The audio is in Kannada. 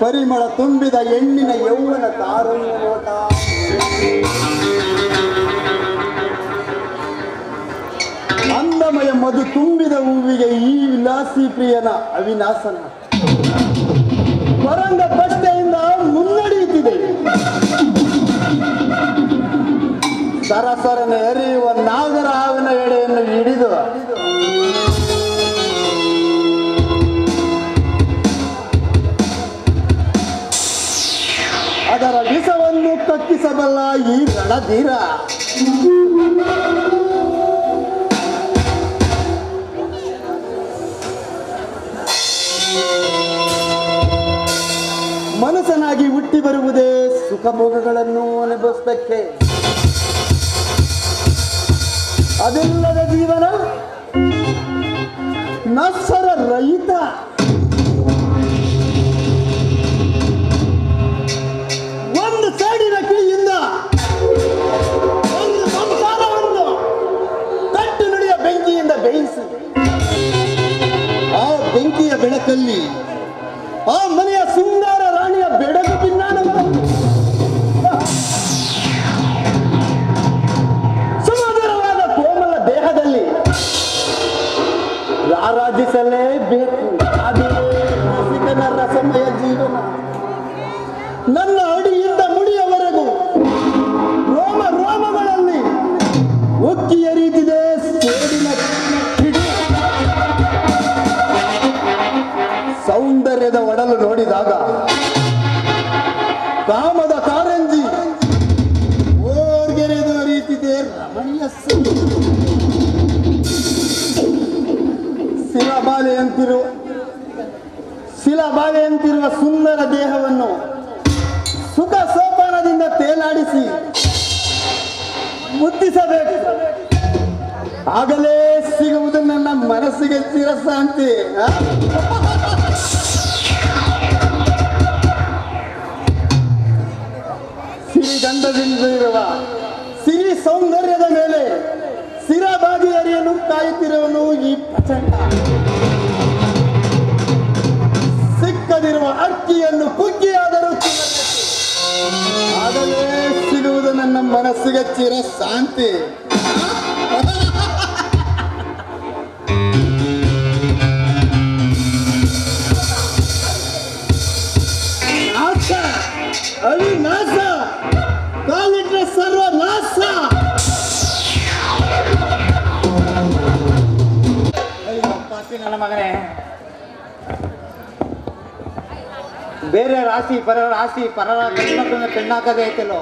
ಪರಿಮಳ ತುಂಬಿದ ಹೆಣ್ಣಿನ ಯೌವನ ತಾರುಣ್ಯ ನೋಟ ಅಂದಮಯ ಮಧು ತುಂಬಿದ ಹೂವಿಗೆ ಈ ವಿಲಾಸಿ ಪ್ರಿಯನ ಅವಿನಾಸನ ಪರಂಗ ಬಸ್ತೆಯಿಂದ ಮುನ್ನಡೆಯುತ್ತಿದೆ. ಸರಸರನೆ ಎರೆಯುವ ನಾಗರ ಹಾವಿನ ಎಡೆಯನ್ನು ಹಿಡಿದು ಅದರ ವಿಷವನ್ನು ಕಕ್ಕಿಸಬಲ್ಲ ಈ ರಣಧೀರ. ಮನಸ್ಸನಾಗಿ ಹುಟ್ಟಿ ಬರುವುದೇ ಸುಖಭೋಗಗಳನ್ನು ಅನುಭವಿಸಕ್ಕೆ ಅದೆಲ್ಲದ ಜೀವನ ನಸರ ರಹಿತ ರಾರಾಜಿಸಲೇಬೇಕು ಅದೇ ರಸಿಕನ ರಸಮಯ ಜೀವನ. ನನ್ನ ಅಡಿಯಿಂದ ಮುಡಿಯವರೆಗೂ ರೋಮ ರೋಮಗಳಲ್ಲಿ ಉಕ್ಕಿ ಎರಿತಿದೆ ಸೇಡಿನ ಸೌಂದರ್ಯದ ಒಡಲು ನೋಡಿದಾಗ ಕಾಮದ ಕಾರಂಜಿ ಓರ್ಗೆರೆದು ಅರಿಯುತ್ತಿದೆ ರಮಣೀಯ ಸಿರಿ. ಶಿಲಾಬಾಲೆಯಂತಿರುವ ಶಿಲಾಬಾಲೆಯಂತಿರುವ ಸುಂದರ ದೇಹವನ್ನು ಸುಖ ಸೋಪಾನದಿಂದ ತೇಲಾಡಿಸಿ ಮುದ್ದಿಸಬೇಕು ಆಗಲೇ ಸಿಗುವುದು ನನ್ನ ಮನಸ್ಸಿಗೆ ಶಾಂತಿ ಸಿರಿಗಂಧದಿಂದ ಇರುವ ಸಿರಿ ಸೌಂದರ್ಯದ ಮೇಲೆ ಸಿರಬಾಗಿ ಅರಿಯಲು ಕಾಯುತ್ತಿರುವನು ಈ ಪ್ರಚಂಡ ಮನಸ್ಸಿಗೆ ಚಿರ ಶಾಂತಿ ಅವಿನಾಶ ಕಾಲಿಟ್ರೆ ನನ್ನ ಮಗನೇ ಬೇರೆ ರಾಶಿ ಪರ ರಾಶಿ ಪರ ಕಣ್ಣಕ್ಕನ್ನು ಕಣ್ಣಾಕದೇ ಐತಲ್ಲೋ